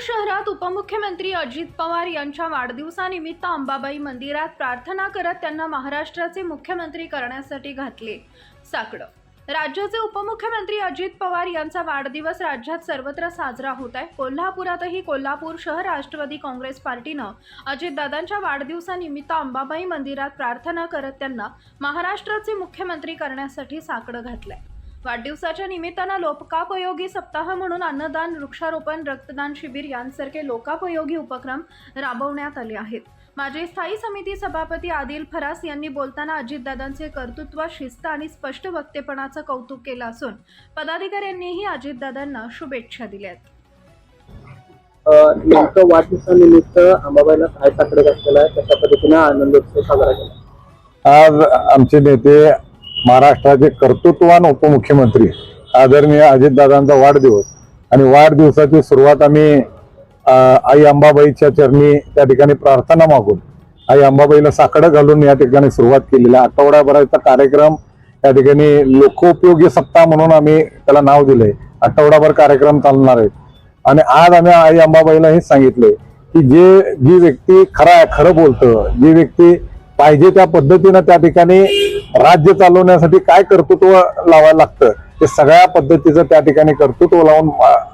शहरात उपमुख्यमंत्री अजित पवार यांच्या वाढदिवसानिमित्त अंबाबाई मंदिरात प्रार्थना करत त्यांना महाराष्ट्राचे मुख्यमंत्री करण्यासाठी घातले साकडं. राज्याचे उपमुख्यमंत्री अजित पवार यांचा वाढदिवस राज्यात सर्वत्र साजरा होत आहे. कोल्हापुरातही कोल्हापूर शहर राष्ट्रवादी काँग्रेस पार्टीनं अजितदादांच्या वाढदिवसानिमित्त अंबाबाई मंदिरात प्रार्थना करत त्यांना महाराष्ट्राचे मुख्यमंत्री करण्यासाठी साकडं घातलंय. वाढदिवसाच्या निमित्तानं लोकापयोगी सप्ताह म्हणून अन्नदान वृक्षारोपण रक्तदान शिबिर यांसारखे लोकापयोगी उपक्रम राबवण्यात आले आहेत. माजी स्थायी समिती सभापती आदिल फरास यांनी बोलताना अजितदादांचे कर्तृत्व शिस्त आणि स्पष्ट वक्तेपणाचं कौतुक केलं असून पदाधिकाऱ्यांनीही अजितदादांना शुभेच्छा दिल्या नेमकं वाढदिवसानिमित्त अंबाबाईला काय साकडे घातलेला आहे? कशा पद्धतीने आनंदोत्सव साजरा केला? आज आमचे नेते महाराष्ट्राचे कर्तृत्वान उपमुख्यमंत्री आदरणीय अजितदादांचा वाढदिवस. आणि वाढदिवसाची सुरुवात आम्ही आई अंबाबाईच्या चरणी त्या ठिकाणी प्रार्थना मागून आई अंबाबाईला साकडं घालून या ठिकाणी सुरुवात केलेला. आहे. आठवड्याभराचा कार्यक्रम या ठिकाणी लोकोपयोगी सप्ताह म्हणून आम्ही त्याला नाव दिलंय. आठवडाभर कार्यक्रम चालणार आहेत आणि आज आम्ही आई अंबाबाईला हे सांगितले की जे जी व्यक्ती खरा खरं बोलतं जी व्यक्ती पाहिजे त्या पद्धतीनं त्या ठिकाणी राज्य चालवण्यासाठी काय कर्तृत्व लावायला लागतं ते सगळ्या पद्धतीचं त्या ठिकाणी कर्तृत्व लावून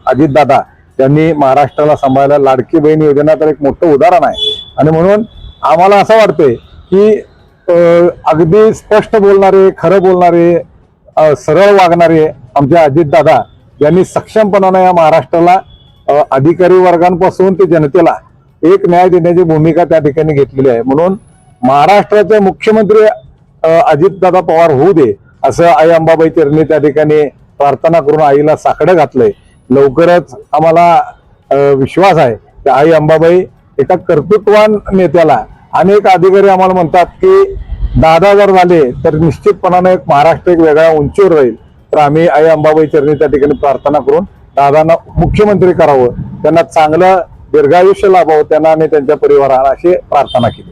अजितदादा त्यांनी महाराष्ट्राला सांभाळायला लाडकी बहीण योजना तर एक मोठं उदाहरण आहे. आणि म्हणून आम्हाला असं वाटतंय की अगदी स्पष्ट बोलणारे खरं बोलणारे सरळ वागणारे आमचे अजितदादा यांनी सक्षमपणानं या महाराष्ट्राला अधिकारी वर्गांपासून ते जनतेला एक न्याय देण्याची भूमिका त्या ठिकाणी घेतलेली आहे. म्हणून महाराष्ट्राचे मुख्यमंत्री अजितदादा पवार होऊ दे असं आई अंबाबाई चरणी त्या ठिकाणी प्रार्थना करून आईला साकडं घातलंय. लवकरच आम्हाला विश्वास आहे की आई अंबाबाई एका कर्तृत्वान नेत्याला अनेक अधिकारी आम्हाला म्हणतात की दादा जर झाले तर निश्चितपणानं एक महाराष्ट्र एक वेगळ्या उंचीवर राहील. तर आम्ही आई अंबाबाई चरणी त्या ठिकाणी प्रार्थना करून दादांना मुख्यमंत्री करावं त्यांना चांगलं दीर्घायुष्य लाभावं त्यांना आणि त्यांच्या परिवाराला अशी प्रार्थना केली.